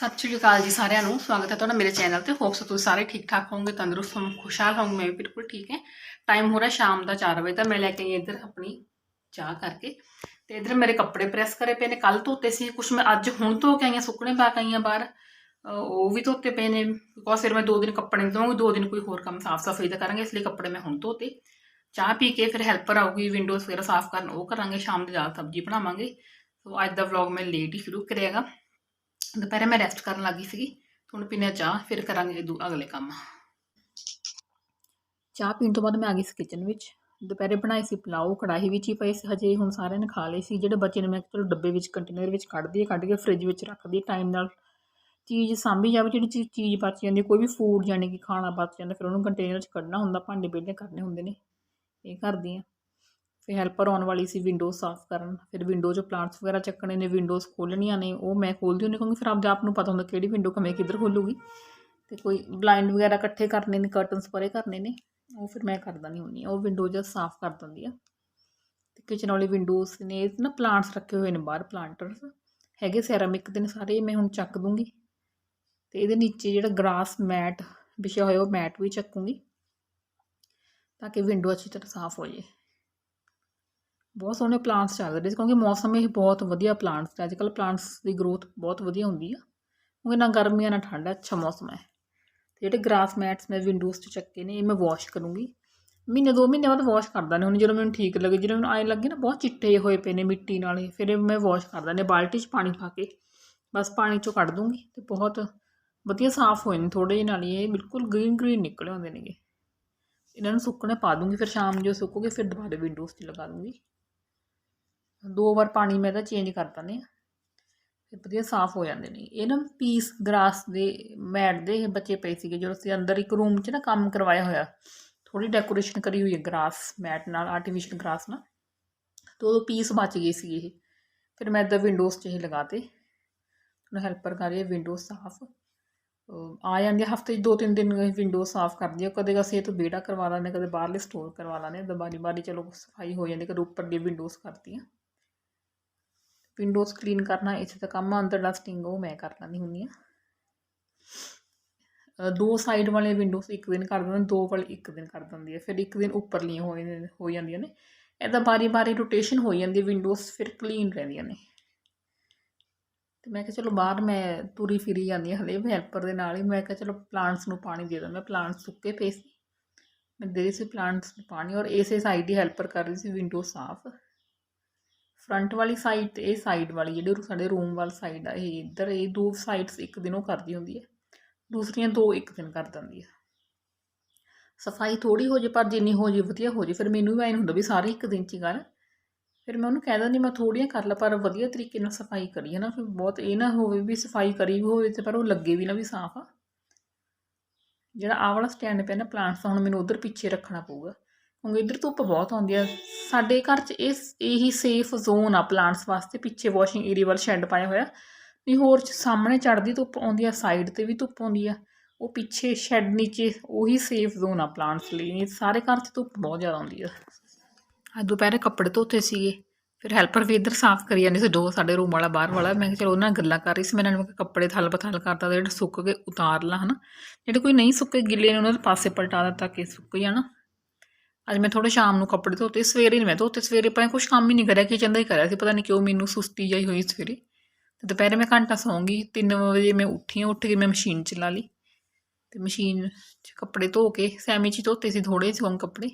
ਸਤਿ ਸ਼੍ਰੀ ਅਕਾਲ ਜੀ ਸਾਰਿਆਂ ਨੂੰ। ਸਵਾਗਤ ਹੈ ਤੁਹਾਡਾ ਮੇਰੇ ਚੈਨਲ ਤੇ। ਹੋਪਸ ਤੁਸੀਂ ਸਾਰੇ ਠੀਕ ਠਾਕ ਹੋਵੋਗੇ, ਤੰਦਰੁਸਤ ਹੋਵੋਗੇ, ਖੁਸ਼ਹਾਲ ਹੋਵੋਗੇ। ਮੈਂ ਵੀ ਬਿਲਕੁਲ ਠੀਕ ਹੈ। ਟਾਈਮ ਹੋ ਰਿਹਾ ਸ਼ਾਮ ਦਾ 4 ਵਜੇ ਤਾਂ ਮੈਂ ਲੈ ਕੇ ਆਈ ਇੱਧਰ ਆਪਣੀ ਚਾਹ ਕਰਕੇ। ਤੇ ਇੱਧਰ ਮੇਰੇ ਕੱਪੜੇ ਪ੍ਰੈਸ ਕਰੇ ਪਏ ਨੇ। ਕੱਲ ਧੋਤੇ ਸੀ ਕੁਝ ਮੈਂ ਅੱਜ ਹੁਣ ਧੋ ਕੇ ਆਈਆਂ ਸੁੱਕਣੇ ਪਾ ਕੇ ਆਈਆਂ ਬਾਹਰ। ਉਹ ਵੀ ਧੋਤੇ ਪਏ ਨੇ। ਬਿਕੋਜ਼ ਫਿਰ ਮੈਂ ਦੋ ਦਿਨ ਕੱਪੜੇ ਨਹੀਂ ਧੋਵਾਂਗੀ, ਦੋ ਦਿਨ ਕੋਈ ਹੋਰ ਕੰਮ ਸਾਫ਼ ਸਫ਼ਾਈ ਦਾ ਕਰਾਂਗੇ, ਇਸ ਲਈ ਕੱਪੜੇ ਮੈਂ ਹੁਣ ਧੋਤੇ। ਚਾਹ ਪੀ ਕੇ ਫਿਰ ਹੈਲਪਰ ਆਊਗੀ ਵਿੰਡੋਜ਼ ਵਗੈਰਾ ਸਾਫ਼ ਕਰਨ, ਉਹ ਕਰਾਂਗੇ। ਸ਼ਾਮ ਦੀ ਜ਼ਿਆਦਾ ਸਬਜ਼ੀ ਬਣਾਵਾਂਗੇ। ਸੋ ਅੱਜ ਦਾ ਵਲੌਗ ਮੈਂ ਲੇਟ ਹੀ ਸ਼ੁਰੂ ਕਰਿਆਗਾ ਦੁਪਹਿਰੇ ਮੈਂ ਰੈਸਟ ਕਰਨ ਲੱਗੀ ਸੀਗੀ ਹੁਣ ਪੀਨੇ ਚਾਹ, ਫਿਰ ਕਰਾਂਗੇ ਦੂ ਅਗਲੇ ਕੰਮ। ਚਾਹ ਪੀਣ ਤੋਂ ਬਾਅਦ ਮੈਂ ਆ ਗਈ ਸੀ ਕਿਚਨ ਵਿੱਚ। ਦੁਪਹਿਰੇ ਬਣਾਈ ਸੀ ਪਲਾਓ, ਕੜਾਹੀ ਵਿੱਚ ਹੀ ਪਈ ਸੀ, ਹਜੇ ਹੁਣ ਸਾਰਿਆਂ ਨੇ ਖਾ ਲਏ ਸੀ। ਜਿਹੜੇ ਬੱਚੇ ਨੇ ਮੈਂ ਚਲੋ ਡੱਬੇ ਵਿੱਚ ਕੰਟੇਨਰ ਵਿੱਚ ਕੱਢ ਦਈਏ, ਕੱਢ ਕੇ ਫ੍ਰਿਜ ਵਿੱਚ ਰੱਖ ਦਈਏ ਟਾਈਮ ਨਾਲ ਚੀਜ਼ ਸਾਂਭੀ ਜਾਵੇ, ਜਿਹੜੀ ਚੀਜ਼ ਚੀਜ਼ ਬਚ ਜਾਂਦੀ ਕੋਈ ਵੀ ਫੂਡ ਜਾਨੀ ਕਿ ਖਾਣਾ ਬਚ ਜਾਂਦਾ, ਫਿਰ ਉਹਨੂੰ ਕੰਟੇਨਰ 'ਚ ਕੱਢਣਾ ਹੁੰਦਾ ਭਾਂਡੇ ਬੇਲੇ ਕਰਨੇ ਹੁੰਦੇ ਨੇ। ਇਹ ਕਰਦੀ ਆ ਫਿਰ ਹੈਲਪਰ ਆਉਣ ਵਾਲੀ ਸੀ ਵਿੰਡੋਜ਼ ਸਾਫ਼ ਕਰਨ। ਫਿਰ ਵਿੰਡੋ 'ਚੋਂ ਪਲਾਂਟਸ ਵਗੈਰਾ ਚੱਕਣੇ ਨੇ ਵਿੰਡੋਜ਼ ਖੋਲ੍ਹਣੀਆਂ ਨੇ, ਉਹ ਮੈਂ ਖੋਲ੍ਹਦੀ ਹੁੰਦੀ ਕਿਉਂਕਿ ਫਿਰ ਆਪਦੇ ਆਪ ਨੂੰ ਪਤਾ ਹੁੰਦਾ ਕਿਹੜੀ ਵਿੰਡੋ ਕਮੇ ਕਿੱਧਰ ਖੋਲੂਗੀ। ਤੇ ਕੋਈ ਬਲਾਈਂਡ ਵਗੈਰਾ ਇਕੱਠੇ ਕਰਨੇ ਨੇ ਕਰਟਨਸ ਪਰੇ ਕਰਨੇ ਨੇ, ਉਹ ਫਿਰ ਮੈਂ ਕਰਦਾ ਨਹੀਂ ਹੁੰਦੀ ਉਹ ਵਿੰਡੋ ਜਦ ਸਾਫ਼ ਕਰ ਦਿੰਦੀ ਆ ਤੇ ਕਿਚਨ ਵਾਲੇ ਵਿੰਡੋਜ਼ ਨੇ ਨਾ ਪਲਾਂਟਸ ਰੱਖੇ ਹੋਏ ਨੇ ਬਾਹਰ ਪਲਾਂਟਰਸ ਹੈਗੇ ਸੈਰਾਮਿਕ ਦੇ ਨੇ ਸਾਰੇ, ਮੈਂ ਹੁਣ ਚੱਕ ਦੂੰਗੀ। ਤੇ ਇਹਦੇ ਨੀਚੇ ਜਿਹੜਾ ਗ੍ਰਾਸ ਮੈਟ ਵਿਛਿਆ ਹੋਇਆ, ਉਹ ਮੈਟ ਵੀ ਚੱਕੂੰਗੀ। ਤਾਂ ਕਿ ਵਿੰਡੋ ਅੱਛੀ ਤਰ੍ਹਾਂ ਸਾਫ਼ ਹੋ ਜਾਏ। ਬਹੁਤ ਸੋਹਣੇ ਪਲਾਂਟਸ ਚੱਲ ਰਹੇ ਸੀ ਕਿਉਂਕਿ ਮੌਸਮ ਇਹ ਬਹੁਤ ਵਧੀਆ ਪਲਾਂਟਸ ਦਾ ਅੱਜ ਕੱਲ੍ਹ ਪਲਾਂਟਸ ਦੀ ਗਰੋਥ ਬਹੁਤ ਵਧੀਆ ਹੁੰਦੀ ਆ ਕਿਉਂਕਿ ਨਾ ਗਰਮੀ ਆ ਨਾ ਠੰਡ ਆ ਅੱਛਾ ਮੌਸਮ ਹੈ। ਤੇ ਜਿਹੜੇ ਗ੍ਰਾਸ ਮੈਟਸ ਮੈਂ ਵਿੰਡੋਜ਼ 'ਚ ਚੱਕੇ ਨੇ ਇਹ ਮੈਂ ਵਾਸ਼ ਕਰੂੰਗੀ। ਮਹੀਨੇ ਦੋ ਮਹੀਨੇ ਬਾਅਦ ਵਾਸ਼ ਕਰਦਾ ਨੇ ਹੁਣ ਜਦੋਂ ਮੈਨੂੰ ਠੀਕ ਲੱਗੇ ਜਦੋਂ ਮੈਨੂੰ ਆਏ ਲੱਗੇ ਨਾ ਬਹੁਤ ਚਿੱਟੇ ਹੋਏ ਪਏ ਨੇ ਮਿੱਟੀ ਨਾਲ ਇਹ, ਫਿਰ ਇਹ ਮੈਂ ਵਾਸ਼ ਕਰਦਾ ਨੇ ਬਾਲਟੀ 'ਚ ਪਾਣੀ ਪਾ ਕੇ ਬਸ ਪਾਣੀ 'ਚੋਂ ਕੱਢ ਦੂੰਗੀ ਤੇ ਬਹੁਤ ਵਧੀਆ ਸਾਫ਼ ਹੋਏ ਨੇ ਥੋੜੇ ਜਿਹੇ ਨਾਲ ਹੀ ਇਹ ਬਿਲਕੁਲ ਗ੍ਰੀਨ ਗ੍ਰੀਨ ਨਿਕਲੇ ਹੁੰਦੇ ਨੇਗੇ। ਇਹਨਾਂ ਨੂੰ ਸੁੱਕਣੇ ਪਾ ਦੂੰਗੀ ਫਿਰ ਸ਼ਾਮ ਨੂੰ ਜੋ ਸੁੱਕੋਗੇ ਫਿਰ ਦੁਬਾਰਾ ਵਿੰਡੋਜ਼ 'ਚ ਲਗਾ ਦੂੰਗੀ। ਦੋ ਵਾਰ ਪਾਣੀ ਮੈਂ ਇਹਦਾ ਚੇਂਜ ਕਰ ਦਿੰਦੇ ਆ ਫਿਰ ਵਧੀਆ ਸਾਫ਼ ਹੋ ਜਾਂਦੇ ਨੇ। ਇਹ ਨਾ ਪੀਸ ਗ੍ਰਾਸ ਦੇ ਮੈਟ ਦੇ ਇਹ ਬੱਚੇ ਪਏ ਸੀਗੇ ਜਦੋਂ ਅਸੀਂ ਅੰਦਰ ਇੱਕ ਰੂਮ 'ਚ ਨਾ ਕੰਮ ਕਰਵਾਇਆ ਹੋਇਆ। ਥੋੜੀ ਡੈਕੋਰੇਸ਼ਨ ਕਰੀ ਹੋਈ ਹੈ ਗ੍ਰਾਸ ਮੈਟ ਨਾਲ ਆਰਟੀਫੀਸ਼ੀਅਲ ਗ੍ਰਾਸ ਨਾਲ। ਤੇ ਉਹ ਪੀਸ ਬਚ ਗਏ ਸੀ ਇਹ। ਫਿਰ ਮੈਂ ਇੱਦਾਂ ਵਿੰਡੋਜ਼ 'ਚ ਇਹ ਲਗਾਤੇ ਹੁਣ ਹੈਲਪਰ ਕਰ ਰਹੀ ਹੈ ਵਿੰਡੋਜ਼ ਸਾਫ਼। ਆ ਜਾਂਦੀ ਹਫ਼ਤੇ 'ਚ ਦੋ ਤਿੰਨ ਦਿਨ ਵਿੰਡੋ ਸਾਫ਼ ਕਰਦੀ ਆ ਕਦੇ ਅਸੀਂ ਇਹ ਤੋਂ ਬੇੜਾ ਕਰਵਾ ਲੈਂਦੇ ਕਦੇ ਬਾਹਰਲੇ ਸਟੋਰ ਕਰਵਾ ਲੈਂਦੇ ਤਾਂ ਬਾਰੀ ਬਾਰੀ ਚਲੋ ਸਫ਼ਾਈ ਹੋ ਜਾਂਦੀ ਕਦੇ ਉੱਪਰ ਦੀ ਵਿੰਡੋਜ਼ ਕਰਦੀ ਆ ਵਿੰਡੋਜ਼ ਕਲੀਨ ਕਰਨਾ, ਇੱਥੇ ਦਾ ਕੰਮ ਆ, ਅੰਦਰ ਡਸਟਿੰਗ ਉਹ ਮੈਂ ਕਰ ਲੈਂਦੀ ਹੁੰਦੀ ਆ ਦੋ ਸਾਈਡ ਵਾਲੇ ਵਿੰਡੋਜ਼ ਇੱਕ ਦਿਨ ਕਰ ਦਿੰਦੇ ਦੋ ਵਾਲੇ ਇੱਕ ਦਿਨ ਕਰ ਦਿੰਦੀ ਆ ਫਿਰ ਇੱਕ ਦਿਨ ਉੱਪਰਲੀਆਂ ਹੋ ਜਾਂਦੀਆਂ ਹੋ ਜਾਂਦੀਆਂ ਨੇ। ਇੱਦਾਂ ਬਾਰੀ ਬਾਰੀ ਰੋਟੇਸ਼ਨ ਹੋ ਜਾਂਦੀ ਵਿੰਡੋਜ਼ ਫਿਰ ਕਲੀਨ ਰਹਿੰਦੀਆਂ ਨੇ। ਤੇ ਮੈਂ ਕਿਹਾ ਚਲੋ ਬਾਹਰ ਮੈਂ ਤੁਰੀ ਫਿਰੀ ਜਾਂਦੀ ਹਾਂ ਹਲੇ ਹੈਲਪਰ ਦੇ ਨਾਲ ਹੀ। ਮੈਂ ਕਿਹਾ ਚਲੋ ਪਲਾਂਟਸ ਨੂੰ ਪਾਣੀ ਦੇ ਦਾਂ ਮੈਂ ਪਲਾਂਟਸ ਸੁੱਕੇ ਪਏ ਸੀ। ਮੈਂ ਦੇ ਰਹੀ ਸੀ ਪਲਾਂਟਸ ਨੂੰ ਪਾਣੀ ਔਰ ਇਸੇ ਸਾਈਡ ਹੀ ਹੈਲਪਰ ਕਰ ਰਹੀ ਸੀ ਵਿੰਡੋ ਸਾਫ਼। ਫਰੰਟ ਵਾਲੀ ਸਾਈਡ ਤੇ ਇਹ ਸਾਈਡ ਵਾਲੀ, ਜਿਹੜੀ ਸਾਡੇ ਰੂਮ ਵਾਲ ਸਾਈਡ ਆ, ਇਹ ਇੱਧਰ, ਇਹ ਦੋ ਸਾਈਡਸ ਇੱਕ ਦਿਨ ਉਹ ਕਰਦੀ ਹੁੰਦੀ ਹੈ ਦੂਸਰੀਆਂ ਦੋ ਇੱਕ ਦਿਨ ਕਰ ਦਿੰਦੀ ਹੈ ਸਫ਼ਾਈ ਥੋੜੀ ਹੋ ਜੇ, ਪਰ ਜਿੰਨੀ ਹੋ ਜੇ ਵਧੀਆ ਹੋ ਜੇ, ਫਿਰ ਮੈਨੂੰ ਵੀ ਐਂ ਹੁੰਦਾ ਵੀ ਸਾਰੇ ਇੱਕ ਦਿਨ ਚ ਹੀ ਕਰ। ਫਿਰ ਮੈਂ ਉਹਨੂੰ ਕਹਿ ਦਿੰਦੀ, ਮੈਂ ਥੋੜੀਆਂ ਕਰ ਲਾ, ਪਰ ਵਧੀਆ ਤਰੀਕੇ ਨਾਲ ਸਫ਼ਾਈ ਕਰੀ ਹੈ ਨਾ ਫਿਰ ਬਹੁਤ ਇਹ ਨਾ ਹੋਵੇ ਵੀ ਸਫ਼ਾਈ ਕਰੀ ਵੀ ਹੋਵੇ ਤੇ ਪਰ ਉਹ ਲੱਗੇ ਵੀ ਨਾ ਵੀ ਸਾਫ਼ ਆ। ਜਿਹੜਾ ਆਹ ਵਾਲਾ ਸਟੈਂਡ ਪਿਆ ਨਾ ਪਲਾਂਟਸ ਹੁਣ ਮੈਨੂੰ ਉਧਰ ਪਿੱਛੇ ਰੱਖਣਾ ਪਊਗਾ। ਕਿਉਂਕਿ ਇੱਧਰ ਧੁੱਪ ਬਹੁਤ ਆਉਂਦੀ ਆ। ਸਾਡੇ ਘਰ 'ਚ ਇਹ ਇਹੀ ਸੇਫ ਜ਼ੋਨ ਆ ਪਲਾਂਟਸ ਵਾਸਤੇ, ਪਿੱਛੇ ਵਾਸ਼ਿੰਗ ਏਰੀਆ ਵੱਲ ਸ਼ੈੱਡ ਪਾਇਆ ਹੋਇਆ। ਵੀ ਹੋਰ 'ਚ ਸਾਹਮਣੇ ਚੜਦੀ ਧੁੱਪ ਆਉਂਦੀ ਆ ਸਾਈਡ ਤੇ ਵੀ ਧੁੱਪ ਆਉਂਦੀ ਆ। ਉਹ ਪਿੱਛੇ ਸ਼ੈੱਡ ਨੀਚੇ, ਉਹੀ ਸੇਫ ਜ਼ੋਨ ਆ ਪਲਾਂਟਸ ਲਈ। ਨਹੀਂ ਸਾਰੇ ਘਰ 'ਚ ਧੁੱਪ ਬਹੁਤ ਜ਼ਿਆਦਾ ਆਉਂਦੀ ਆ। ਅੱਜ ਦੁਪਹਿਰੇ ਕੱਪੜੇ ਧੋਤੇ ਸੀਗੇ। ਫਿਰ ਹੈਲਪਰ ਵੀ ਇੱਧਰ ਸਾਫ਼ ਕਰੀ ਜਾਂਦੇ ਸੀ, ਦੋ ਸਾਡੇ ਰੂਮ ਵਾਲਾ ਬਾਹਰ ਵਾਲਾ। ਮੈਂ ਕਿਹਾ ਚਲੋ ਉਹਨਾਂ ਨਾਲ ਗੱਲਾਂ ਕਰ ਰਹੀ ਸੀ। ਮੈਂ ਇਹਨਾਂ ਨੂੰ ਕਿਹਾ ਕੱਪੜੇ ਥਲ ਬਥਲ ਕਰਤਾ ਤੇ ਜਿਹੜੇ ਸੁੱਕ ਗਏ ਉਤਾਰ ਲਾ, ਹਨਾ। ਜਿਹੜੇ ਕੋਈ ਨਹੀਂ ਸੁੱਕੇ ਗਿੱਲੇ ਨੇ, ਉਹਨਾਂ ਦੇ ਪਾਸੇ ਪਲਟਾ ਦਿੱਤਾ ਕਿ ਸੁੱਕ ਜਾਣਾ ਅੱਜ ਮੈਂ ਥੋੜੇ ਸ਼ਾਮ ਨੂੰ ਕੱਪੜੇ ਧੋਤੇ, ਸਵੇਰੇ ਨਹੀਂ ਮੈਂ ਧੋਤੇ, ਸਵੇਰੇ ਭਾਵੇਂ ਕੁਝ ਕੰਮ ਹੀ ਨਹੀਂ ਕਰਿਆ ਕਿਚਨ ਦਾ ਹੀ ਕਰਿਆ ਸੀ, ਪਤਾ ਨਹੀਂ ਕਿਉਂ ਮੈਨੂੰ ਸੁਸਤੀ ਜਾਈ ਹੋਈ ਸਵੇਰੇ। ਤੇ ਦੁਪਹਿਰੇ ਮੈਂ ਘੰਟਾ ਸੌਂਗੀ 3 ਵਜੇ ਮੈਂ ਉੱਠੀ ਹਾਂ ਉੱਠ ਕੇ ਮੈਂ ਮਸ਼ੀਨ ਚਲਾ ਲਈ। ਤੇ ਮਸ਼ੀਨ 'ਚ ਕੱਪੜੇ ਧੋ ਕੇ, ਸੈਮੀ 'ਚ ਧੋਤੇ ਸੀ ਥੋੜੇ ਜਿਹੇ ਕੱਪੜੇ।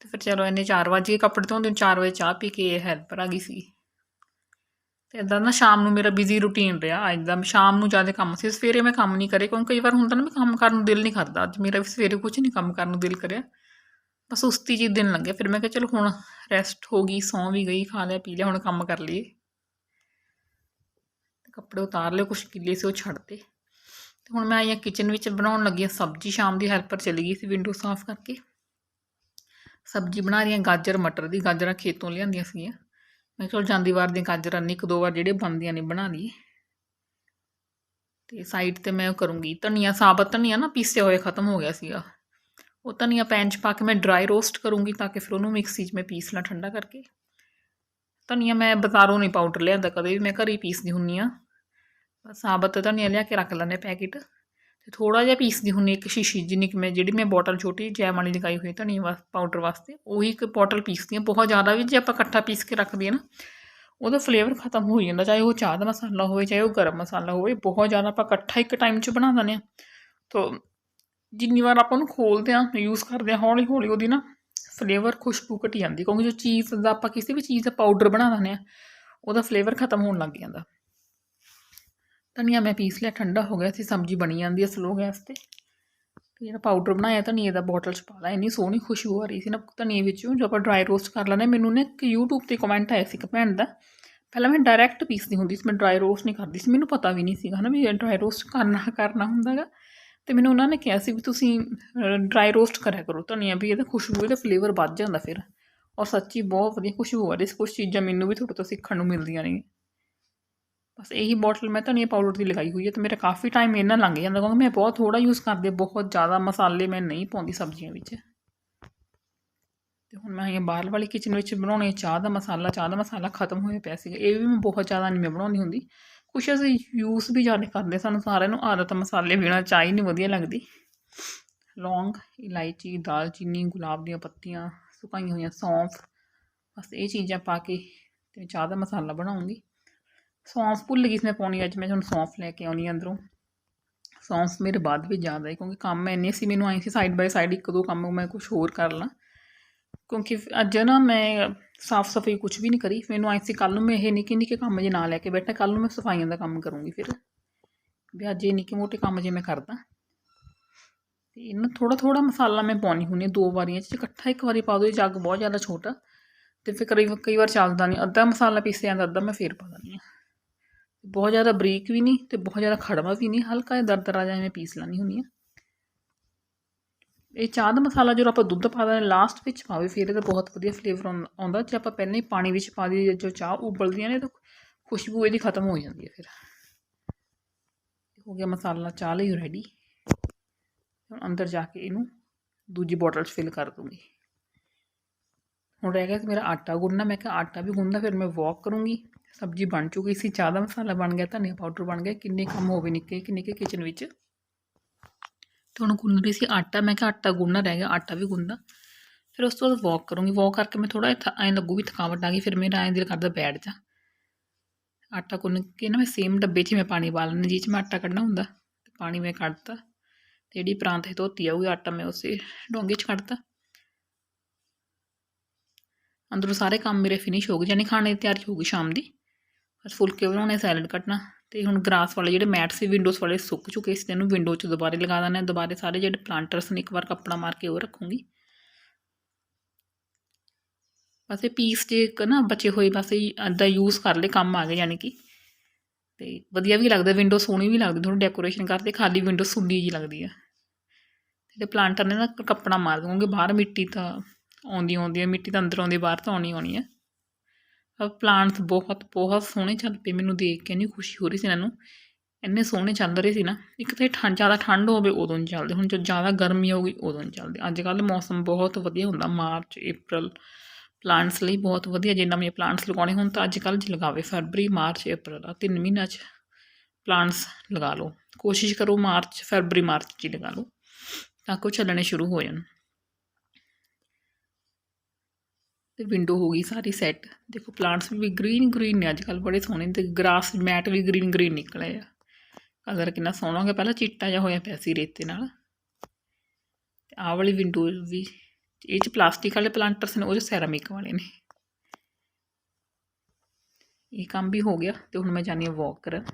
ਤੇ ਫਿਰ ਚਲੋ ਇਹਨੇ 4 ਵਜੇ ਕੱਪੜੇ ਧੋਂਦੇ ਨੂੰ 4 ਵਜੇ ਚਾਹ ਪੀ ਕੇ ਹੈਲਪਰ ਆ ਗਈ ਸੀ। ਤੇ ਇਦਾਂ ਨਾ ਸ਼ਾਮ ਨੂੰ ਮੇਰਾ ਬਿਜ਼ੀ ਰੂਟੀਨ ਰਿਹਾ ਅੱਜ ਦਾ ਸ਼ਾਮ ਨੂੰ ਜ਼ਿਆਦਾ ਕੰਮ ਸੀ, ਸਵੇਰੇ ਮੈਂ ਕੰਮ ਨਹੀਂ ਕਰੇ, ਕਿਉਂਕਿ ਕਈ ਵਾਰ ਹੁੰਦਾ ਨਾ ਮੈਂ ਕੰਮ ਕਰਨ ਨੂੰ ਦਿਲ ਨਹੀਂ ਕਰਦਾ, ਅੱਜ ਮੇਰਾ ਵੀ ਸਵੇਰੇ ਕੁਝ ਨਹੀਂ ਕੰਮ ਕਰਨ ਨੂੰ ਦਿਲ ਕਰਿਆ। ਬਸ ਸੁਸਤੀ ਜੀ ਦਿਨ ਲੰਘਿਆ ਫਿਰ ਮੈਂ ਕਿਹਾ ਚਲੋ ਹੁਣ ਰੈਸਟ ਹੋ ਗਈ, ਸੌਂ ਵੀ ਗਈ, ਖਾ ਲਿਆ, ਪੀ ਲਿਆ, ਹੁਣ ਕੰਮ ਕਰ ਲਈਏ। ਕੱਪੜੇ ਉਤਾਰ ਲਏ, ਕੁਛ ਗਿੱਲੇ ਸੀ, ਉਹ ਛੱਡਤੇ ਤੇ। ਹੁਣ ਮੈਂ ਆਈ ਕਿਚਨ ਵਿੱਚ ਬਣਾਉਣ ਲੱਗੀ ਹਾਂ ਸਬਜ਼ੀ, ਸ਼ਾਮ ਦੀ ਹੈਲਪਰ ਚਲੀ ਗਈ ਸੀ ਵਿੰਡੋ ਸਾਫ਼ ਕਰਕੇ। ਸਬਜ਼ੀ ਬਣਾ ਰਹੀ ਹਾਂ, ਗਾਜਰ, ਮਟਰ ਦੀ, ਗਾਜਰਾਂ ਖੇਤੋਂ ਲਿਆਂਦੀਆਂ ਸੀਗੀਆਂ। ਮੈਂ ਚਲ ਜਾਂਦੀ ਵਾਰ ਦੀਆਂ ਗਾਜਰਾਂ ਨਹੀਂ, ਇੱਕ ਦੋ ਵਾਰ ਜਿਹੜੇ ਬਣਦੀਆਂ ਨੇ ਬਣਾ ਲਈਏ। ਤੇ ਸਾਈਡ ਤੇ ਮੈਂ ਉਹ ਕਰੂੰਗੀ, ਧਨੀਆ, ਸਾਬਤ ਧਨੀਆ ਨਾ ਪੀਸਿਆ ਹੋਇਆ ਖਤਮ ਹੋ ਗਿਆ ਸੀਗਾ। ਉਹ ਧਨੀਆ ਪੈਨ 'ਚ ਪਾ ਕੇ ਮੈਂ ਡਰਾਈ ਰੋਸਟ ਕਰੂੰਗੀ ਤਾਂ ਕਿ ਫਿਰ ਉਹਨੂੰ ਮਿਕਸੀ 'ਚ ਮੈਂ ਪੀਸ ਲਾਂ ਠੰਡਾ ਕਰਕੇ। ਧਨੀਆ ਮੈਂ ਬਾਜ਼ਾਰੋਂ ਨਹੀਂ ਪਾਊਡਰ ਲਿਆਂਦਾ ਕਦੇ ਵੀ, ਮੈਂ ਘਰੇ ਹੀ ਪੀਸਦੀ ਹੁੰਨੀ ਆ। ਸਾਬਤ ਧਨੀਆ ਲਿਆ ਕੇ ਰੱਖ ਲੈਂਦੇ ਪੈਕੇਟ ਤੇ ਥੋੜਾ ਜਿਹਾ ਪੀਸਦੀ ਹੁੰਦੀ ਇੱਕ ਸ਼ੀਸ਼ੀ ਜਿੰਨੀ ਕਿ ਮੈਂ, ਜਿਹੜੀ ਮੈਂ ਬੋਟਲ ਛੋਟੀ ਜੈਮ ਵਾਲੀ ਲਗਾਈ ਹੋਈ ਧਨੀਆ ਵਾ ਪਾਊਡਰ ਵਾਸਤੇ, ਉਹੀ ਇੱਕ ਬੋਟਲ ਪੀਸਦੀ ਹਾਂ ਬਹੁਤ ਜ਼ਿਆਦਾ ਵੀ ਜੇ ਆਪਾਂ ਇਕੱਠਾ ਪੀਸ ਕੇ ਰੱਖਦੇ ਹਾਂ ਨਾ, ਉਹਦਾ ਫਲੇਵਰ ਖਤਮ ਹੋ ਜਾਂਦਾ, ਚਾਹੇ ਉਹ ਚਾਹ ਦਾ ਮਸਾਲਾ ਹੋਵੇ, ਚਾਹੇ ਉਹ ਗਰਮ ਮਸਾਲਾ ਹੋਵੇ, ਬਹੁਤ ਜ਼ਿਆਦਾ ਆਪਾਂ ਇਕੱਠਾ ਇੱਕ ਟਾਈਮ 'ਚ ਬਣਾ ਦਿੰਦੇ ਹਾਂ ਤਾਂ ਜਿੰਨੀ ਵਾਰ ਆਪਾਂ ਉਹਨੂੰ ਖੋਲਦੇ ਹਾਂ ਯੂਜ਼ ਕਰਦੇ ਹਾਂ ਹੌਲੀ ਹੌਲੀ, ਉਹਦੀ ਨਾ ਫਲੇਵਰ ਖੁਸ਼ਬੂ ਘਟੀ ਜਾਂਦੀ ਕਿਉਂਕਿ ਜੋ ਚੀਜ਼ ਦਾ ਆਪਾਂ ਕਿਸੇ ਵੀ ਚੀਜ਼ ਦਾ ਪਾਊਡਰ ਬਣਾ ਦਿੰਦੇ ਹਾਂ, ਉਹਦਾ ਫਲੇਵਰ ਖਤਮ ਹੋਣ ਲੱਗ ਜਾਂਦਾ। ਧਨੀਆ ਮੈਂ ਪੀਸ ਲਿਆ, ਠੰਡਾ ਹੋ ਗਿਆ ਸੀ ਸਬਜ਼ੀ ਬਣੀ ਜਾਂਦੀ ਹੈ ਸਲੋ ਗੈਸ ਤੇ। ਜਿਹੜਾ ਪਾਊਡਰ ਬਣਾਇਆ ਧਨੀਏ ਦਾ ਬੋਟਲ 'ਚ ਪਾ ਲਾ, ਇੰਨੀ ਸੋਹਣੀ ਖੁਸ਼ਬੂ ਆ ਰਹੀ ਸੀ ਨਾ ਧਨੀਏ ਵਿੱਚੋਂ, ਜੋ ਆਪਾਂ ਡਰਾਈ ਰੋਸਟ ਕਰ ਲੈਂਦੇ ਮੈਨੂੰ ਨਾ ਇੱਕ YouTube ਤੇ ਕਮੈਂਟ ਆਇਆ ਸੀ ਇੱਕ ਭੈਣ ਦਾ। ਪਹਿਲਾਂ ਮੈਂ ਡਾਇਰੈਕਟ ਪੀਸਦੀ ਹੁੰਦੀ ਸੀ, ਮੈਂ ਡਰਾਈ ਰੋਸਟ ਨਹੀਂ ਕਰਦੀ ਸੀ। ਮੈਨੂੰ ਪਤਾ ਵੀ ਨਹੀਂ ਸੀਗਾ ਨਾ ਵੀ ਡਰਾਈ ਰੋਸਟ ਕਰਨਾ ਕਰਨਾ ਹੁੰਦਾਗਾ ਤੇ ਮੈਨੂੰ ਉਹਨਾਂ ਨੇ ਕਿਹਾ ਸੀ ਵੀ ਤੁਸੀਂ ਡਰਾਈ ਰੋਸਟ ਕਰਿਆ ਕਰੋ ਧਨੀਆ ਵੀ, ਇਹਦਾ ਖੁਸ਼ਬੂ ਇਹਦਾ ਫਲੇਵਰ ਵੱਧ ਜਾਂਦਾ ਫਿਰ। ਔਰ ਸੱਚੀ ਬਹੁਤ ਵਧੀਆ ਖੁਸ਼ਬੂ ਆ ਰਹੀ ਸੀ ਕੁਝ ਚੀਜ਼ਾਂ ਮੈਨੂੰ ਵੀ ਤੁਹਾਡੇ ਤੋਂ ਸਿੱਖਣ ਨੂੰ ਮਿਲਦੀਆਂ ਨੇ। ਬਸ ਇਹੀ ਬੋਟਲ ਮੈਂ ਧਨੀਆ ਪਾਊਡਰ ਦੀ ਲਗਾਈ ਹੋਈ ਹੈ ਤੇ ਮੇਰਾ ਕਾਫੀ ਟਾਈਮ ਇਹਨਾਂ ਲੰਘ ਜਾਂਦਾ ਕਿਉਂਕਿ ਮੈਂ ਬਹੁਤ ਥੋੜਾ ਯੂਜ਼ ਕਰਦੀ ਬਹੁਤ ਜ਼ਿਆਦਾ ਮਸਾਲੇ ਮੈਂ ਨਹੀਂ ਪਾਉਂਦੀ ਸਬਜ਼ੀਆਂ ਵਿੱਚ। ਤੇ ਹੁਣ ਮੈਂ ਇਹ ਬਾਹਰ ਵਾਲੀ ਕਿਚਨ ਵਿੱਚ ਬਣਾਉਣੀ ਚਾਹ ਦਾ ਮਸਾਲਾ, ਚਾਹ ਦਾ ਮਸਾਲਾ ਖਤਮ ਹੋਇਆ ਪਿਆ ਸੀਗਾ, ਇਹ ਵੀ ਮੈਂ ਬਹੁਤ ਜ਼ਿਆਦਾ ਨਹੀਂ ਮੈਂ ਬਣਾਉਂਦੀ ਹੁੰਦੀ। ਕੁਛ ਅਸੀਂ ਯੂਜ਼ ਵੀ ਜ਼ਿਆਦਾ ਕਰਦੇ ਸਾਨੂੰ ਸਾਰਿਆਂ ਨੂੰ ਆਦਤ ਮਸਾਲੇ ਬਿਨਾਂ, ਚਾਹ ਹੀ ਨਹੀਂ ਵਧੀਆ ਲੱਗਦੀ। ਲੌਂਗ, ਇਲਾਇਚੀ, ਦਾਲਚੀਨੀ, ਗੁਲਾਬ ਦੀਆਂ ਪੱਤੀਆਂ, ਸੁਕਾਈਆਂ ਹੋਈਆਂ ਸੌਂਫ, ਬਸ ਇਹ ਚੀਜ਼ਾਂ ਪਾ ਕੇ ਤੇ ਚਾਹ ਦਾ ਮਸਾਲਾ ਬਣਾਉਂਗੀ। ਸੌਂਫ ਭੁੱਲ ਗਈ ਸੀ ਮੈਂ ਪਾਉਣੀ ਅੱਜ, ਮੈਂ ਤੁਹਾਨੂੰ ਸੌਂਫ ਲੈ ਕੇ ਆਉਣੀ ਅੰਦਰੋਂ। ਸੌਂਫ ਮੇਰੇ ਬਾਅਦ ਵੀ ਜ਼ਿਆਦਾ ਹੈ, ਕਿਉਂਕਿ ਕੰਮ ਇੰਨੇ ਸੀ, ਮੈਨੂੰ ਆਈ ਸੀ ਸਾਈਡ ਬਾਈ ਸਾਈਡ ਇੱਕ ਦੋ ਕੰਮ ਮੈਂ ਕੁਝ ਹੋਰ ਕਰ ਲਾਂ। ਕਿਉਂਕਿ ਅੱਜ ਨਾ ਮੈਂ ਸਾਫ਼ ਸਫ਼ਾਈ ਕੁਝ ਵੀ ਨਹੀਂ ਕਰੀ। ਮੈਨੂੰ ਆਈ ਸੀ ਕੱਲ ਨੂੰ ਮੈਂ ਇਹ ਨਿੱਕੇ ਨਿੱਕੇ ਕੰਮ ਜੇ ਨਾ ਲੈ ਕੇ ਬੈਠਾ ਕੱਲ ਨੂੰ ਮੈਂ ਸਫਾਈਆਂ ਦਾ ਕੰਮ ਕਰੂੰਗੀ ਫਿਰ। ਵੀ ਅੱਜ ਇਹ ਨਿੱਕੇ ਮੋਟੇ ਕੰਮ ਜੇ ਮੈਂ ਕਰਦਾ। ਤੇ ਇਹਨਾਂ ਥੋੜਾ ਥੋੜਾ ਮਸਾਲਾ ਮੈਂ ਪਾਉਣੀ ਹੁੰਦੀ ਹਾਂ, ਦੋ ਵਾਰੀਆਂ 'ਚ ਇਕੱਠਾ ਇੱਕ ਵਾਰੀ ਪਾ ਦੋ ਜੱਗ ਬਹੁਤ ਜ਼ਿਆਦਾ ਛੋਟਾ। ਤੇ ਫਿਰ ਕਈ ਕਈ ਵਾਰ ਚੱਲਦਾ ਨਹੀਂ। ਅੱਧਾ ਮਸਾਲਾ ਪੀਸਿਆ ਜਾਂਦਾ ਅੱਧਾ ਮੈਂ ਫੇਰ ਪਾ ਦਿੰਦੀ ਹਾਂ। ਬਹੁਤ ਜ਼ਿਆਦਾ ਬਰੀਕ ਵੀ ਨਹੀਂ ਤੇ ਬਹੁਤ ਜ਼ਿਆਦਾ ਖੜਵਾ ਵੀ ਨਹੀਂ, ਹਲਕਾ ਜਿਹਾ ਦਰਦਰਾ ਜਿਹਾ ਮੈਂ ਪੀਸ ਲੈਣੀ ਹੁੰਦੀ ਆ ਇਹ ਚਾਹ ਦਾ ਮਸਾਲਾ ਜਦੋਂ ਆਪਾਂ ਦੁੱਧ ਪਾ ਦਿੰਦੇ ਲਾਸਟ ਵਿੱਚ ਪਾਵੇ ਫਿਰ ਇਹਦਾ ਬਹੁਤ ਵਧੀਆ ਫਲੇਵਰ ਆਉਂਦਾ, ਜੇ ਆਪਾਂ ਪਹਿਲਾਂ ਹੀ ਪਾਣੀ ਵਿੱਚ ਪਾ ਦਈਏ, ਜੋ ਚਾਹ ਉਬਲਦੀਆਂ ਨੇ, ਤਾਂ ਖੁਸ਼ਬੂ ਇਹਦੀ ਖਤਮ ਹੋ ਜਾਂਦੀ ਹੈ ਫਿਰ। ਹੋ ਗਿਆ ਮਸਾਲਾ, ਚਾਹ ਲਈ ਰੈਡੀ ਹੁਣ ਅੰਦਰ ਜਾ ਕੇ ਇਹਨੂੰ ਦੂਜੀ ਬੋਟਲ 'ਚ ਫਿਲ ਕਰ ਦੂੰਗੀ। ਹੁਣ ਰਹਿ ਗਿਆ ਕਿ ਮੇਰਾ ਆਟਾ ਗੁੰਨਣਾ, ਮੈਂ ਕਿਹਾ ਆਟਾ ਵੀ ਗੁੰਨਦਾ, ਫਿਰ ਮੈਂ ਵਾਕ ਕਰੂੰਗੀ। ਸਬਜ਼ੀ ਬਣ ਚੁੱਕੀ ਸੀ, ਚਾਹ ਦਾ ਮਸਾਲਾ ਬਣ ਗਿਆ, ਧਨੀਆ ਪਾਊਡਰ ਬਣ ਗਿਆ, ਕਿੰਨੇ ਕੰਮ ਹੋਵੇ ਨਿੱਕੇ ਨਿੱਕੇ ਕਿਚਨ ਵਿੱਚ। ਤੇ ਹੁਣ ਗੁੰਨ ਰਹੀ ਸੀ ਆਟਾ, ਮੈਂ ਕਿਹਾ ਆਟਾ ਗੁੰਨਣਾ, ਰਹਿ ਗਿਆ ਆਟਾ ਵੀ ਗੁੰਨਦਾ। ਫਿਰ ਉਸ ਤੋਂ ਬਾਅਦ ਵਾਕ ਕਰੂੰਗੀ ਵਾਕ ਕਰਕੇ ਮੈਂ ਥੋੜਾ ਐਂ ਲੱਗੂ ਵੀ ਥਕਾਵਟ ਆ ਗਈ, ਫਿਰ ਮੇਰਾ ਐਂ ਦਿਲ ਕਰਦਾ ਬੈਠ ਜਾ। ਆਟਾ ਗੁੰਨ ਕੇ ਨਾ ਮੈਂ ਸੇਮ ਡੱਬੇ 'ਚ ਮੈਂ ਪਾਣੀ ਪਾ ਲੈਂਦੀ, ਜਿਹ 'ਚ ਮੈਂ ਆਟਾ ਕੱਢਣਾ ਹੁੰਦਾ, ਤੇ ਪਾਣੀ ਮੈਂ ਕੱਢਤਾ। ਤੇ ਜਿਹੜੀ ਪਰਾਂਠੇ ਧੋਤੀ ਆਊਗੀ, ਆਟਾ ਮੈਂ ਉਸੇ ਡੋਂਗੇ 'ਚ ਕੱਢਤਾ। ਅੰਦਰੋਂ ਸਾਰੇ ਕੰਮ ਮੇਰੇ ਫਿਨਿਸ਼ ਹੋ ਗਏ, ਯਾਨੀ ਖਾਣੇ ਦੀ ਤਿਆਰੀ ਹੋ ਗਈ ਸ਼ਾਮ ਦੀ। ਬਸ ਫੁਲਕੇ ਬਣਾਉਣੇ ਸੈਲਡ ਕੱਟਣਾ। ਤੇ ਹੁਣ ਗਰਾਸ ਵਾਲੇ ਜਿਹੜੇ ਮੈਟ ਸੀ ਵਿੰਡੋਜ਼ ਵਾਲੇ ਸੁੱਕ ਚੁੱਕੇ ਸੀ, ਇਹਨੂੰ ਵਿੰਡੋ 'ਚ ਦੁਬਾਰੇ ਲਗਾ ਦੇਣਾ ਦੁਬਾਰੇ ਸਾਰੇ ਜਿਹੜੇ ਪਲਾਂਟਰਸ ਨੇ ਇੱਕ ਵਾਰ ਕੱਪੜਾ ਮਾਰ ਕੇ ਉਹ ਰੱਖੂੰਗੀ। ਬਸ ਇਹ ਪੀਸ ਜੇ ਇੱਕ ਨਾ ਬਚੇ ਹੋਏ, ਬਸ ਇਹ ਅੱਧਾ ਯੂਜ਼ ਕਰ ਲੈ ਕੰਮ ਆ ਗਏ ਯਾਨੀ ਕਿ। ਤੇ ਵਧੀਆ ਵੀ ਲੱਗਦਾ ਵਿੰਡੋ ਸੋਹਣੀ ਵੀ ਲੱਗਦੀ ਥੋੜੀ ਡੈਕੋਰੇਸ਼ਨ ਕਰਦੇ, ਖਾਲੀ ਵਿੰਡੋ ਸੁੰਨੀ ਜੀ ਲੱਗਦੀ ਆ। ਤੇ ਪਲਾਂਟਰ ਨੇ ਨਾ ਕੱਪੜਾ ਮਾਰ ਦੂੰਗੇ ਬਾਹਰ ਮਿੱਟੀ ਤਾਂ ਆਉਂਦੀ ਆਉਂਦੀ ਹੈ ਮਿੱਟੀ ਤਾਂ ਅੰਦਰ ਆਉਂਦੀ, ਬਾਹਰ ਤਾਂ ਆਉਣੀ ਆਉਣੀ ਹੈ ਪਲਾਂਟਸ ਬਹੁਤ ਬਹੁਤ ਸੋਹਣੇ ਚੱਲ ਪਏ। ਮੈਨੂੰ ਦੇਖ ਕੇ ਨਹੀਂ ਖੁਸ਼ੀ ਹੋ ਰਹੀ ਸੀ ਇਹਨਾਂ। ਨੂੰ ਇੰਨੇ ਸੋਹਣੇ ਚੱਲ ਰਹੇ ਸੀ ਨਾ। ਇੱਕ ਤਾਂ ਠੰਡ ਜ਼ਿਆਦਾ ਠੰਡ ਹੋਵੇ ਉਦੋਂ ਨਹੀਂ ਚੱਲਦੇ। ਹੁਣ ਜਦ ਜ਼ਿਆਦਾ ਗਰਮੀ ਹੋਊਗੀ ਉਦੋਂ ਨਹੀਂ ਚੱਲਦੇ। ਅੱਜ ਕੱਲ੍ਹ ਮੌਸਮ ਬਹੁਤ ਵਧੀਆ ਹੁੰਦਾ। ਮਾਰਚ, April ਪਲਾਂਟਸ ਲਈ ਬਹੁਤ ਵਧੀਆ ਜੇ ਨਵੇਂ ਪਲਾਂਟਸ ਲਗਾਉਣੇ ਹੋਣ ਤਾਂ ਅੱਜ ਕੱਲ੍ਹ ਚ ਲਗਾਵੇ ਫਰਵਰੀ, ਮਾਰਚ ਅਪ੍ਰੈਲ ਆ ਤਿੰਨ ਮਹੀਨਿਆਂ 'ਚ ਪਲਾਂਟਸ ਲਗਾ ਲਓ। ਕੋਸ਼ਿਸ਼ ਕਰੋ ਮਾਰਚ, ਫਰਵਰੀ, ਮਾਰਚ 'ਚ ਹੀ ਲਗਾ ਲਓ ਤਾਂ ਕਿ ਉਹ ਚੱਲਣੇ ਸ਼ੁਰੂ ਹੋ ਜਾਣ। ਤੇ ਵਿੰਡੋ ਹੋ ਗਈ ਸਾਰੀ ਸੈੱਟ ਦੇਖੋ ਪਲਾਂਟਸ ਵੀ ਗ੍ਰੀਨ ਗ੍ਰੀਨ ਨੇ ਅੱਜ ਕੱਲ ਬੜੇ ਸੋਹਣੇ ਤੇ ਗ੍ਰਾਸ ਮੈਟ ਵੀ ਗ੍ਰੀਨ ਗ੍ਰੀਨ ਨਿਕਲੇ ਆ। ਕਲਰ ਕਿੰਨਾ ਸੋਹਣਾ ਹੋ ਗਿਆ, ਪਹਿਲਾਂ ਚਿੱਟਾ ਜਿਹਾ ਹੋਇਆ ਪਿਆ ਸੀ ਰੇਤੇ ਨਾਲ। ਤੇ ਆਹ ਵਾਲੀ ਵਿੰਡੋ ਵੀ, ਇਹ ਚ ਪਲਾਸਟਿਕ ਵਾਲੇ ਪਲਾਂਟਰਸ ਨੇ, ਉਹ ਚ ਸੈਰਾਮਿਕ ਵਾਲੇ ਨੇ। ਇਹ ਕੰਮ ਵੀ ਹੋ ਗਿਆ ਤੇ ਹੁਣ ਮੈਂ ਜਾਣੀ ਆ ਵਾਕ ਕਰਨ।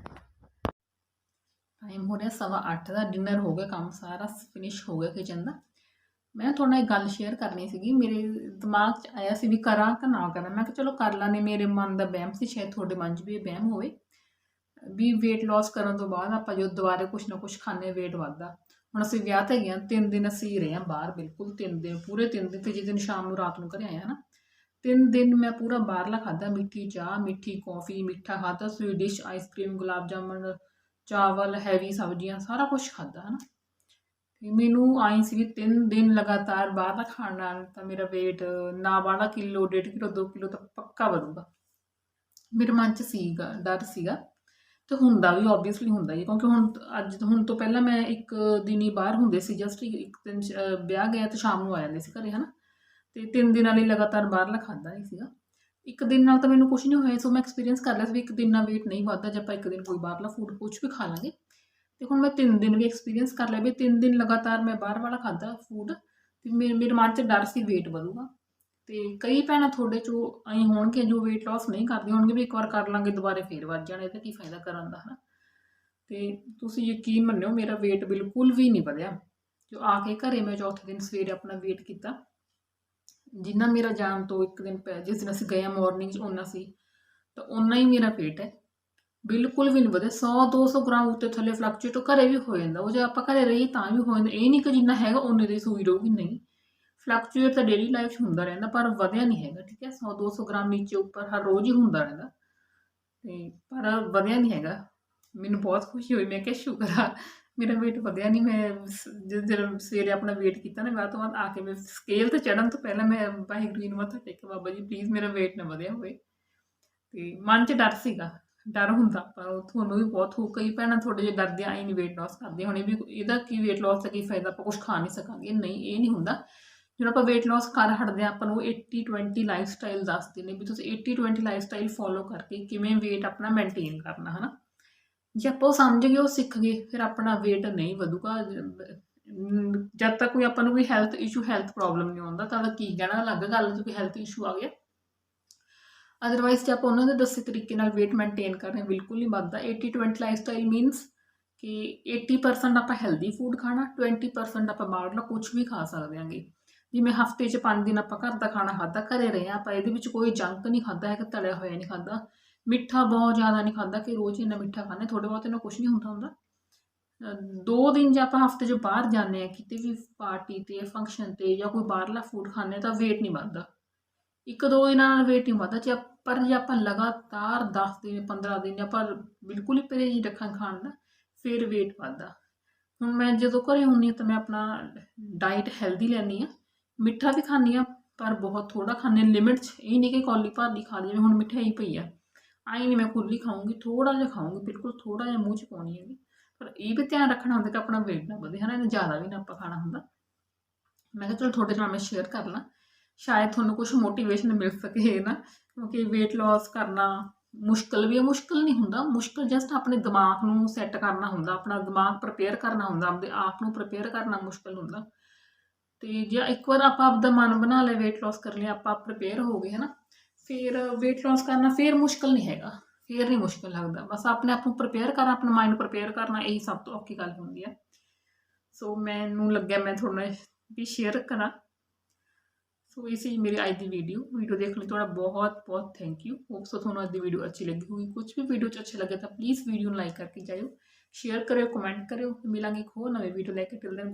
ਟਾਈਮ ਹੋ ਰਿਹਾ ਸਵਾ 8 ਦਾ ਡਿਨਰ ਹੋ ਗਿਆ ਕੰਮ ਸਾਰਾ ਫਿਨਿਸ਼ ਹੋ ਗਿਆ ਕਿਚਨ ਦਾ। ਮੈਂ ਤੁਹਾਡੇ ਨਾਲ ਇੱਕ ਗੱਲ ਸ਼ੇਅਰ ਕਰਨੀ ਸੀਗੀ, ਮੇਰੇ ਦਿਮਾਗ 'ਚ ਆਇਆ ਸੀ ਵੀ ਕਰਾਂ ਕਿ ਨਾ ਕਰਾਂ। ਮੈਂ ਕਿਹਾ ਚਲੋ ਕਰ ਲਾਂਗੇ, ਮੇਰੇ ਮਨ ਦਾ ਵਹਿਮ ਸੀ, ਸ਼ਾਇਦ ਤੁਹਾਡੇ ਮਨ 'ਚ ਵੀ ਇਹ ਵਹਿਮ ਹੋਵੇ ਵੀ weight loss ਕਰਨ ਤੋਂ ਬਾਅਦ ਆਪਾਂ ਜੋ ਦੁਬਾਰੇ ਕੁਛ ਨਾ ਕੁਛ ਖਾਣੇ weight ਵੱਧਦਾ। ਹੁਣ ਅਸੀਂ ਵਿਆਹ ਤੇ ਗਏ ਹਾਂ, ਤਿੰਨ ਦਿਨ ਅਸੀਂ ਰਹੇ ਹਾਂ ਬਾਹਰ, ਬਿਲਕੁਲ ਤਿੰਨ ਦਿਨ, ਪੂਰੇ ਤਿੰਨ ਦਿਨ ਤੇ ਜਿਸ ਦਿਨ ਸ਼ਾਮ ਨੂੰ ਰਾਤ ਨੂੰ ਘਰੇ ਆਇਆ ਨਾ, ਤਿੰਨ ਦਿਨ ਮੈਂ ਪੂਰਾ ਬਾਹਰਲਾ ਖਾਦਾ ਮਿੱਠੀ ਚਾਹ, ਮਿੱਠੀ ਕੌਫੀ ਮਿੱਠਾ ਖਾਦਾ sweet dish ice cream gulab jamun, ਚਾਵਲ ਹੈਵੀ ਸਬਜ਼ੀਆਂ, ਸਾਰਾ ਕੁਝ ਖਾਦਾ ਹਨਾ। ਤੇ ਮੈਨੂੰ ਆਈ ਸੀ ਵੀ ਤਿੰਨ ਦਿਨ ਲਗਾਤਾਰ ਬਾਹਰ ਦਾ ਖਾਣ ਨਾਲ ਤਾਂ ਮੇਰਾ weight ਨਾ ਵਾਲਾ ਕਿਲੋ ਡੇਢ ਕਿਲੋ 2 ਕਿਲੋ ਤਾਂ ਪੱਕਾ ਵਧੂਗਾ। ਮੇਰੇ ਮਨ 'ਚ ਸੀਗਾ ਡਰ ਸੀਗਾ ਤੇ ਹੁੰਦਾ ਵੀ ਆਬਵੀਅਸਲੀ ਹੁੰਦਾ ਹੀ ਹੈ, ਕਿਉਂਕਿ ਹੁਣ ਅੱਜ ਹੁਣ ਤੋਂ ਪਹਿਲਾਂ ਮੈਂ ਇੱਕ ਦਿਨ ਹੀ ਬਾਹਰ ਹੁੰਦੇ ਸੀ ਜਸਟ ਇੱਕ ਦਿਨ ਵਿਆਹ ਗਿਆ ਤੇ ਸ਼ਾਮ ਨੂੰ ਆ ਜਾਂਦੇ ਸੀ ਘਰੇ ਹਨਾ? ਤੇ ਤਿੰਨ ਦਿਨਾਂ ਲਈ ਲਗਾਤਾਰ ਬਾਹਰਲਾ ਖਾਦਾ ਨਹੀਂ ਸੀਗਾ। ਇੱਕ ਦਿਨ ਨਾਲ ਤਾਂ ਮੈਨੂੰ ਕੁਝ ਨਹੀਂ ਹੋਇਆ ਸੋ ਮੈਂ ਐਕਸਪੀਰੀਅੰਸ ਕਰ ਲਿਆ ਸੀ ਵੀ ਇੱਕ ਦਿਨ ਨਾਲ weight ਨਹੀਂ ਵੱਧਦਾ ਜੇ ਆਪਾਂ ਇੱਕ ਦਿਨ ਕੋਈ ਬਾਹਰਲਾ ਫੂਡ ਕੁਝ ਵੀ ਖਾ ਲਾਂਗੇ ਤੇ ਹੁਣ ਮੈਂ ਤਿੰਨ ਦਿਨ ਵੀ ਐਕਸਪੀਰੀਅੰਸ ਕਰ ਲਿਆ ਵੀ ਤਿੰਨ ਦਿਨ ਲਗਾਤਾਰ ਮੈਂ ਬਾਹਰ ਵਾਲਾ ਖਾਦਾ ਫੂਡ ਤੇ ਮੇਰੇ ਮੇਰੇ ਮਨ 'ਚ ਡਰ ਸੀ weight ਵਧੂਗਾ। ਤੇ ਕਈ ਭੈਣਾਂ ਤੁਹਾਡੇ ਚੋਂ ਐਂ ਹੋਣਗੇ ਜੋ weight loss ਨਹੀਂ ਕਰਦੀਆਂ ਹੋਣਗੇ ਵੀ ਇੱਕ ਵਾਰ ਕਰ ਲਾਂਗੇ ਦੁਬਾਰੇ ਫੇਰ ਵੱਧ ਜਾਣਾ ਇਹਦਾ ਕੀ ਫਾਇਦਾ ਕਰਨ ਦਾ, ਹਨਾ? ਤੇ ਤੁਸੀਂ ਯਕੀਨ ਮੰਨਿਓ ਮੇਰਾ weight ਬਿਲਕੁਲ ਵੀ ਨਹੀਂ ਵਧਿਆ। ਜੋ ਆ ਕੇ ਘਰੇ ਮੈਂ ਚੌਥੇ ਦਿਨ ਸਵੇਰੇ ਆਪਣਾ weight ਕੀਤਾ, ਜਿੰਨਾ ਮੇਰਾ ਜਾਣ ਤੋਂ ਇੱਕ ਦਿਨ ਪਹਿ ਜਿਸ ਦਿਨ ਅਸੀਂ ਗਏ ਮਾਰਨਿੰਗ 'ਚ ਉਹਨਾਂ ਸੀ, ਤਾਂ ਓਨਾ ਹੀ ਮੇਰਾ weight ਹੈ। ਬਿਲਕੁਲ ਵੀ ਨਹੀਂ ਵਧਿਆ। 100 200 ਗ੍ਰਾਮ ਉੱਤੇ ਥੱਲੇ ਫਲਕਚੁਏਟ ਘਰੇ ਵੀ ਹੋ ਜਾਂਦਾ। ਉਹ ਜੇ ਆਪਾਂ ਘਰੇ ਰਹੀ ਤਾਂ ਵੀ ਹੋ ਜਾਂਦਾ। ਇਹ ਨਹੀਂ ਕਿ ਜਿੰਨਾ ਹੈਗਾ ਉਹਨੇ ਦੀ ਸੂਈ ਰਹੂਗੀ ਨਹੀਂ। ਫਲਕਚੁਏਟ ਤਾਂ ਡੇਲੀ ਲਾਈਫ 'ਚ ਹੁੰਦਾ ਰਹਿੰਦਾ ਪਰ ਵਧਿਆ ਨਹੀਂ ਹੈਗਾ, ਠੀਕ ਹੈ? 100 200 ਗ੍ਰਾਮ ਨੀਚੇ ਉੱਪਰ ਹਰ ਰੋਜ਼ ਹੀ ਹੁੰਦਾ ਰਹਿੰਦਾ। ਤੇ ਪਰ ਵਧਿਆ ਨਹੀਂ ਹੈਗਾ। ਮੈਨੂੰ ਬਹੁਤ ਖੁਸ਼ੀ ਹੋਈ। ਮੈਂ ਕਿਹਾ, ਸ਼ੁਕਰ ਆ, ਮੇਰਾ weight ਵਧਿਆ ਨਹੀਂ। ਮੈਂ ਜਦੋਂ ਸਵੇਰੇ ਆਪਣਾ weight ਕੀਤਾ ਨਾ ਵਿਆਹ ਤੋਂ ਬਾਅਦ ਆ ਕੇ ਮੈਂ ਸਕੇਲ ਤੇ ਚੜਨ ਤੋਂ ਪਹਿਲਾਂ ਮੈਂ ਵਾਹਿਗੁਰੂ ਜੀ ਨੂੰ ਮੱਥਾ ਟੇਕਿਆ, ਬਾਬਾ ਜੀ ਪਲੀਜ਼ ਮੇਰਾ weight ਨਾ ਵਧਿਆ ਹੋਵੇ। ਤੇ ਮਨ 'ਚ ਡਰ ਸੀਗਾ। ਡਰ ਹੁੰਦਾ, ਪਰ ਉਹ ਤੁਹਾਨੂੰ ਵੀ ਬਹੁਤ ਹੋ, ਕਈ ਭੈਣਾਂ ਥੋੜੇ ਜਿਹੇ ਡਰਦੇ ਆਈ ਨਹੀਂ weight loss ਕਰਦੇ, ਹੁਣੇ ਵੀ ਇਹਦਾ ਕੀ weight loss ਦਾ ਕੀ ਫਾਇਦਾ, ਆਪਾਂ ਕੁਝ ਖਾ ਨਹੀਂ ਸਕਾਂਗੇ, ਨਹੀਂ, ਇਹ ਨਹੀਂ ਹੁੰਦਾ। ਜਦੋਂ ਆਪਾਂ weight loss ਕਰ ਹਟਦੇ ਹਾਂ ਆਪਾਂ ਨੂੰ 80 20 ਲਾਈਫਸਟਾਈਲ ਦੱਸਦੇ ਨੇ ਵੀ ਤੁਸੀਂ 80 20 ਲਾਈਫਸਟਾਈਲ ਫੋਲੋ ਕਰਕੇ ਕਿਵੇਂ weight ਆਪਣਾ ਮੇਨਟੇਨ ਕਰਨਾ, ਹਨਾ? ਜੇ ਆਪਾਂ ਉਹ ਸਮਝ ਗਏ, ਉਹ ਸਿੱਖ ਗਏ, ਫਿਰ ਆਪਣਾ weight ਨਹੀਂ ਵਧੂਗਾ, ਜਦ ਤੱਕ ਕੋਈ ਆਪਾਂ ਨੂੰ ਕੋਈ ਹੈਲਥ ਇਸ਼ੂ ਹੈਲਥ ਪ੍ਰੋਬਲਮ ਨਹੀਂ ਆਉਂਦਾ, ਤਾਂ ਕੀ ਕਹਿਣਾ? ਅਲੱਗ ਗੱਲ, ਜੇ ਕੋਈ ਹੈਲਥ ਇਸ਼ੂ ਆ ਗਿਆ ਅਦਰਵਾਈਜ਼ ਜੇ ਆਪਾਂ ਉਹਨਾਂ ਦੇ ਦੱਸੇ ਤਰੀਕੇ ਨਾਲ weight ਮੇਨਟੇਨ ਕਰ ਰਹੇ ਹਾਂ ਬਿਲਕੁਲ ਨਹੀਂ ਵੱਧਦਾ 80 20 ਲਾਈਫਸਟਾਈਲ ਮੀਨਸ ਕਿ 80% ਆਪਾਂ ਹੈਲਦੀ ਫੂਡ ਖਾਣਾ 20% ਆਪਾਂ ਬਾਹਰਲਾ ਕੁਝ ਵੀ ਖਾ ਸਕਦੇ ਹਾਂਗੇ। ਜਿਵੇਂ ਹਫ਼ਤੇ 'ਚ 5 ਦਿਨ ਆਪਾਂ ਘਰ ਦਾ ਖਾਣਾ ਖਾਧਾ, ਘਰੇ ਰਹੇ ਹਾਂ, ਆਪਾਂ ਇਹਦੇ ਵਿੱਚ ਕੋਈ ਜੰਕ ਨਹੀਂ ਖਾਧਾ ਹੈ ਕਿ ਤਲਿਆ ਹੋਇਆ ਨਹੀਂ ਖਾਧਾ। ਮਿੱਠਾ ਬਹੁਤ ਜ਼ਿਆਦਾ ਨਹੀਂ ਖਾਂਦਾ ਕਿ ਰੋਜ਼ ਇੰਨਾ ਮਿੱਠਾ ਖਾਂਦੇ ਥੋੜੇ ਬਹੁਤ ਇਹਨਾਂ ਕੁਝ ਨਹੀਂ ਹੁੰਦਾ ਹੁੰਦਾ। ਦੋ ਦਿਨ ਜੇ ਆਪਾਂ ਹਫ਼ਤੇ 'ਚ ਬਾਹਰ ਜਾਂਦੇ ਆ ਕਿਤੇ ਵੀ ਪਾਰਟੀ ਤੇ ਫੰਕਸ਼ਨ ਤੇ ਜਾਂ ਕੋਈ ਬਾਹਰਲਾ ਫੂਡ ਖਾਂਦੇ ਹਾਂ, ਤਾਂ weight ਨਹੀਂ ਵੱਧਦਾ ਇੱਕ ਦੋ ਦਿਨਾਂ ਨਾਲ ਵੇਟ ਨਹੀਂ ਵੱਧਦਾ, ਜੇ ਪਰ ਜੇ ਆਪਾਂ ਲਗਾਤਾਰ 10 ਦਿਨ 15 ਦਿਨ ਜਾਂ ਆਪਾਂ ਬਿਲਕੁਲ ਹੀ ਪਰਹੇਜ਼ ਰੱਖਾਂ ਖਾਣ ਦਾ, ਫਿਰ weight ਵੱਧਦਾ। ਹੁਣ ਮੈਂ ਜਦੋਂ ਘਰੇ ਹੁੰਦੀ ਹਾਂ ਤਾਂ ਮੈਂ ਆਪਣਾ ਡਾਈਟ ਹੈਲਦੀ ਲੈਂਦੀ ਆ ਮਿੱਠਾ ਵੀ ਖਾਂਦੀ ਆ ਪਰ ਬਹੁਤ ਥੋੜਾ ਖਾਂਦੀ ਲਿਮਿਟ 'ਚ ਇਹ ਨਹੀਂ ਕਿ ਕੌਲੀ ਭਰ ਦੀ ਖਾ ਲਈ ਜਿਵੇਂ ਹੁਣ ਮਿਠਾਈ ਪਈ ਆ। ਆਈ ਨਹੀਂ ਮੈਂ ਖੁੱਲੀ ਖਾਊਂਗੀ ਥੋੜਾ ਜਿਹਾ ਖਾਊਂਗੀ, ਬਿਲਕੁਲ ਥੋੜਾ ਜਿਹਾ ਮੂੰਹ 'ਚ ਪਾਉਣੀ ਹੈਗੀ। ਪਰ ਇਹ ਵੀ ਧਿਆਨ ਰੱਖਣਾ ਹੁੰਦਾ ਕਿ ਆਪਣਾ weight ਨਾ ਵਧੇ, ਹਨਾ? ਇਹਨੂੰ ਜ਼ਿਆਦਾ ਵੀ ਨਾ ਆਪਾਂ ਖਾਣਾ ਹੁੰਦਾ। ਮੈਂ ਕਿਹਾ ਚਲੋ ਤੁਹਾਡੇ ਨਾਲ ਮੈਂ ਸ਼ੇਅਰ ਕਰ ਲਾਂ। ਸ਼ਾਇਦ ਤੁਹਾਨੂੰ ਕੁਝ ਮੋਟੀਵੇਸ਼ਨ ਮਿਲ ਸਕੇ ਨਾ ਕਿਉਂਕਿ weight loss ਕਰਨਾ ਮੁਸ਼ਕਲ ਵੀ ਹੈ ਮੁਸ਼ਕਲ ਨਹੀਂ ਹੁੰਦਾ, ਮੁਸ਼ਕਲ ਜਸਟ ਆਪਣੇ ਦਿਮਾਗ ਨੂੰ ਸੈੱਟ ਕਰਨਾ ਹੁੰਦਾ, ਆਪਣਾ ਦਿਮਾਗ ਪ੍ਰਪੇਅਰ ਕਰਨਾ ਹੁੰਦਾ ਆਪਣੇ ਆਪ ਨੂੰ ਪ੍ਰਪੇਅਰ ਕਰਨਾ ਮੁਸ਼ਕਲ ਹੁੰਦਾ। ਤੇ ਜੇ ਇੱਕ ਵਾਰ ਆਪਾਂ ਆਪਦਾ ਮਨ ਬਣਾ ਲਿਆ, weight loss ਕਰ ਲਿਆ, ਆਪਾਂ ਪ੍ਰਪੇਅਰ ਹੋ ਗਏ ਹਨਾ, ਫਿਰ weight loss ਕਰਨਾ ਫਿਰ ਮੁਸ਼ਕਲ ਨਹੀਂ ਹੈਗਾ, ਫਿਰ ਨਹੀਂ ਮੁਸ਼ਕਲ ਲੱਗਦਾ। ਬਸ ਆਪਣੇ ਆਪ ਨੂੰ ਪ੍ਰਪੇਅਰ ਕਰਨਾ, ਆਪਣਾ ਮਾਈਂਡ ਪ੍ਰਪੇਅਰ ਕਰਨਾ, ਇਹੀ ਸਭ ਤੋਂ ਔਖੀ ਗੱਲ ਹੁੰਦੀ ਹੈ ਸੋ ਮੈਨੂੰ ਲੱਗਿਆ ਮੈਂ ਤੁਹਾਡੇ ਨਾਲ ਵੀ ਸ਼ੇਅਰ ਕਰਾਂ। ਸੋ ਇਹ ਸੀ ਮੇਰੀ ਅੱਜ ਦੀ ਵੀਡੀਓ ਵੀਡੀਓ ਦੇਖਣ ਲਈ ਤੁਹਾਡਾ ਬਹੁਤ ਬਹੁਤ ਥੈਂਕ ਯੂ ਹੋਪ ਸੋ ਤੁਹਾਨੂੰ ਅੱਜ ਦੀ ਵੀਡੀਓ ਅੱਛੀ ਲੱਗੀ ਹੋਊਗੀ ਕੁਝ ਵੀ ਵੀਡੀਓ 'ਚ ਅੱਛਾ ਲੱਗੇ ਤਾਂ ਪਲੀਜ਼ ਵੀਡੀਓ ਨੂੰ ਲਾਈਕ ਕਰਕੇ ਜਾਇਓ ਸ਼ੇਅਰ ਕਰਿਓ ਕਮੈਂਟ ਕਰਿਓ ਮਿਲਾਂਗੇ ਇੱਕ ਹੋਰ ਨਵੇਂ ਵੀਡੀਓ ਲੈ ਕੇ ਟਿਲ ਦੈਨ